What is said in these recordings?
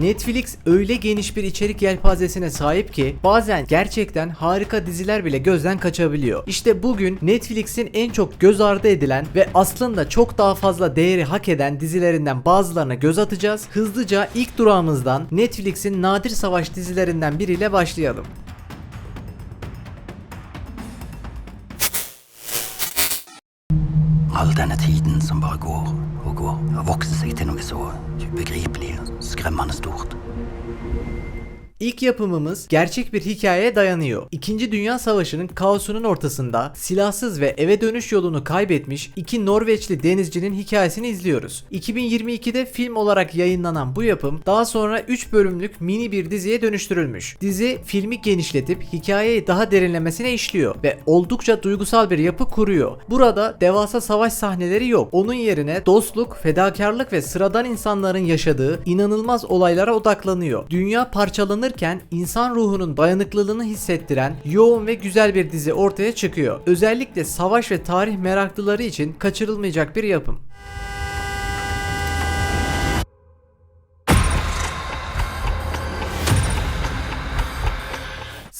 Netflix öyle geniş bir içerik yelpazesine sahip ki bazen gerçekten harika diziler bile gözden kaçabiliyor. İşte bugün Netflix'in en çok göz ardı edilen ve aslında çok daha fazla değeri hak eden dizilerinden bazılarına göz atacağız. Hızlıca ilk durağımızdan Netflix'in nadir savaş dizilerinden biriyle başlayalım. All denne tiden og vokse seg til noe så ubegripelig og skremmende stort. İlk yapımımız gerçek bir hikayeye dayanıyor. İkinci Dünya Savaşı'nın kaosunun ortasında silahsız ve eve dönüş yolunu kaybetmiş iki Norveçli denizcinin hikayesini izliyoruz. 2022'de film olarak yayınlanan bu yapım daha sonra 3 bölümlük mini bir diziye dönüştürülmüş. Dizi filmi genişletip hikayeyi daha derinlemesine işliyor ve oldukça duygusal bir yapı kuruyor. Burada devasa savaş sahneleri yok. Onun yerine dostluk, fedakarlık ve sıradan insanların yaşadığı inanılmaz olaylara odaklanıyor. Dünya parçalanırken insan ruhunun dayanıklılığını hissettiren yoğun ve güzel bir dizi ortaya çıkıyor. Özellikle savaş ve tarih meraklıları için kaçırılmayacak bir yapım.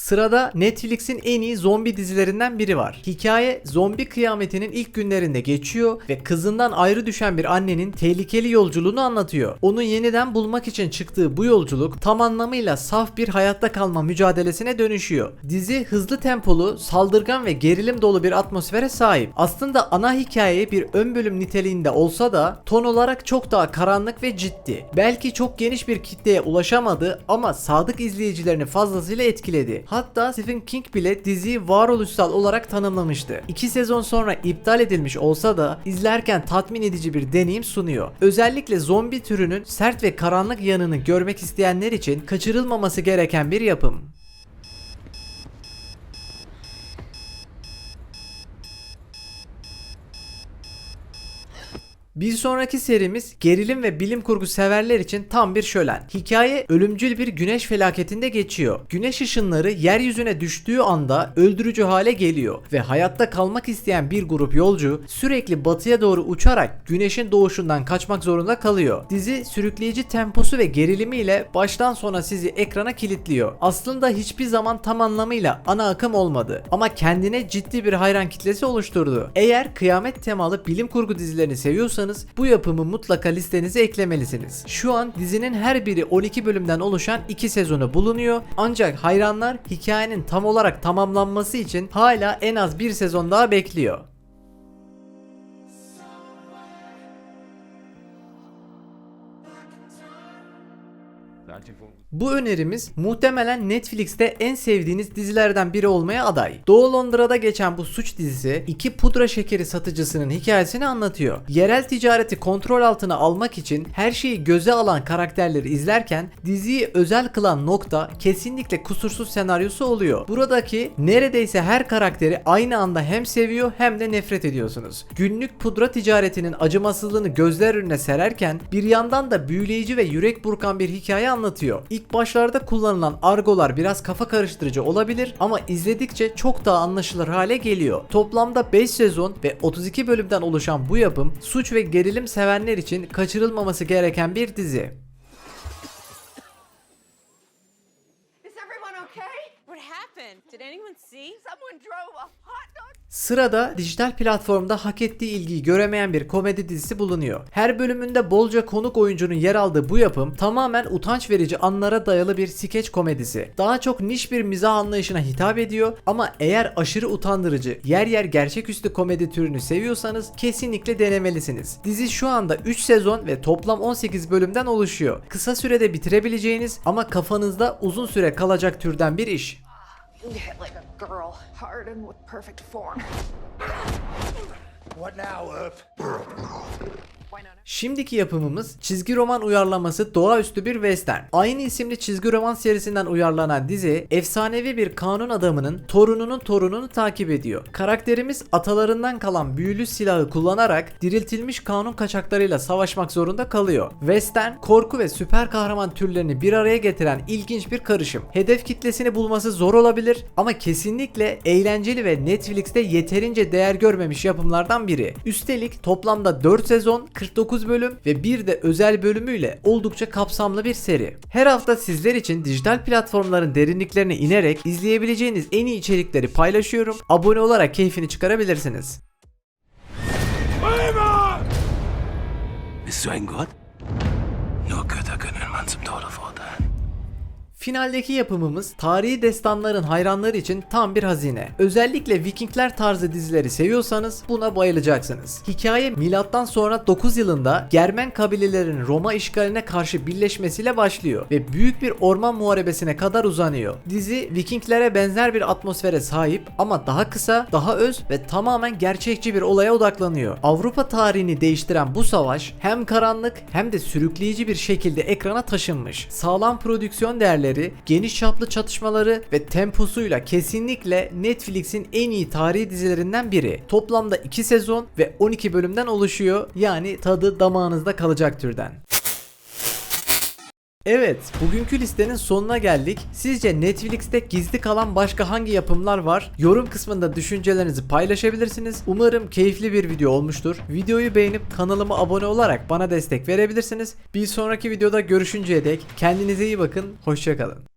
Sırada Netflix'in en iyi zombi dizilerinden biri var. Hikaye zombi kıyametinin ilk günlerinde geçiyor ve kızından ayrı düşen bir annenin tehlikeli yolculuğunu anlatıyor. Onu yeniden bulmak için çıktığı bu yolculuk tam anlamıyla saf bir hayatta kalma mücadelesine dönüşüyor. Dizi hızlı tempolu, saldırgan ve gerilim dolu bir atmosfere sahip. Aslında ana hikaye bir ön bölüm niteliğinde olsa da ton olarak çok daha karanlık ve ciddi. Belki çok geniş bir kitleye ulaşamadı ama sadık izleyicilerini fazlasıyla etkiledi. Hatta Stephen King bile diziyi varoluşsal olarak tanımlamıştı. İki sezon sonra iptal edilmiş olsa da izlerken tatmin edici bir deneyim sunuyor. Özellikle zombi türünün sert ve karanlık yanını görmek isteyenler için kaçırılmaması gereken bir yapım. Bir sonraki serimiz gerilim ve bilim kurgu severler için tam bir şölen. Hikaye ölümcül bir güneş felaketinde geçiyor. Güneş ışınları yeryüzüne düştüğü anda öldürücü hale geliyor ve hayatta kalmak isteyen bir grup yolcu sürekli batıya doğru uçarak güneşin doğuşundan kaçmak zorunda kalıyor. Dizi sürükleyici temposu ve gerilimiyle baştan sona sizi ekrana kilitliyor. Aslında hiçbir zaman tam anlamıyla ana akım olmadı ama kendine ciddi bir hayran kitlesi oluşturdu. Eğer kıyamet temalı bilim kurgu dizilerini seviyorsanız bu yapımı mutlaka listenize eklemelisiniz. Şu an dizinin her biri 12 bölümden oluşan 2 sezonu bulunuyor. Ancak hayranlar hikayenin tam olarak tamamlanması için hala en az bir sezon daha bekliyor. Bu önerimiz muhtemelen Netflix'te en sevdiğiniz dizilerden biri olmaya aday. Doğu Londra'da geçen bu suç dizisi iki pudra şekeri satıcısının hikayesini anlatıyor. Yerel ticareti kontrol altına almak için her şeyi göze alan karakterleri izlerken diziyi özel kılan nokta kesinlikle kusursuz senaryosu oluyor. Buradaki neredeyse her karakteri aynı anda hem seviyor hem de nefret ediyorsunuz. Günlük pudra ticaretinin acımasızlığını gözler önüne sererken bir yandan da büyüleyici ve yürek burkan bir hikaye anlatıyor. İlk başlarda kullanılan argolar biraz kafa karıştırıcı olabilir ama izledikçe çok daha anlaşılır hale geliyor. Toplamda 5 sezon ve 32 bölümden oluşan bu yapım suç ve gerilim sevenler için kaçırılmaması gereken bir dizi. Is everyone okay? What happened? Did anyone see? Someone drove a hot dog. Sırada dijital platformda hak ettiği ilgiyi göremeyen bir komedi dizisi bulunuyor. Her bölümünde bolca konuk oyuncunun yer aldığı bu yapım tamamen utanç verici anlara dayalı bir skeç komedisi. Daha çok niş bir mizah anlayışına hitap ediyor ama eğer aşırı utandırıcı, yer yer gerçeküstü komedi türünü seviyorsanız kesinlikle denemelisiniz. Dizi şu anda 3 sezon ve toplam 18 bölümden oluşuyor. Kısa sürede bitirebileceğiniz ama kafanızda uzun süre kalacak türden bir iş. You hit like a girl, hard and with perfect form. What now, Earp? Şimdiki yapımımız çizgi roman uyarlaması doğaüstü bir western. Aynı isimli çizgi roman serisinden uyarlanan dizi efsanevi bir kanun adamının torununun torununu takip ediyor. Karakterimiz atalarından kalan büyülü silahı kullanarak diriltilmiş kanun kaçaklarıyla savaşmak zorunda kalıyor. Western, korku ve süper kahraman türlerini bir araya getiren ilginç bir karışım. Hedef kitlesini bulması zor olabilir ama kesinlikle eğlenceli ve Netflix'te yeterince değer görmemiş yapımlardan biri. Üstelik toplamda 4 sezon 48 49 bölüm ve bir de özel bölümüyle oldukça kapsamlı bir seri. Her hafta sizler için dijital platformların derinliklerine inerek izleyebileceğiniz en iyi içerikleri paylaşıyorum. Abone olarak keyfini çıkarabilirsiniz. Bist du ein Gott? Nur Götter können man zum Tode verurteilen. Finaldeki yapımımız tarihi destanların hayranları için tam bir hazine. Özellikle Vikingler tarzı dizileri seviyorsanız buna bayılacaksınız. Hikaye milattan sonra 9 yılında Germen kabilelerinin Roma işgaline karşı birleşmesiyle başlıyor ve büyük bir orman muharebesine kadar uzanıyor. Dizi Vikinglere benzer bir atmosfere sahip ama daha kısa, daha öz ve tamamen gerçekçi bir olaya odaklanıyor. Avrupa tarihini değiştiren bu savaş hem karanlık hem de sürükleyici bir şekilde ekrana taşınmış. Sağlam prodüksiyon değerleri, geniş çaplı çatışmaları ve temposuyla kesinlikle Netflix'in en iyi tarihi dizilerinden biri. Toplamda 2 sezon ve 12 bölümden oluşuyor. Yani tadı damağınızda kalacak türden. Evet, bugünkü listenin sonuna geldik. Sizce Netflix'te gizli kalan başka hangi yapımlar var? Yorum kısmında düşüncelerinizi paylaşabilirsiniz. Umarım keyifli bir video olmuştur. Videoyu beğenip kanalıma abone olarak bana destek verebilirsiniz. Bir sonraki videoda görüşünceye dek kendinize iyi bakın. Hoşçakalın.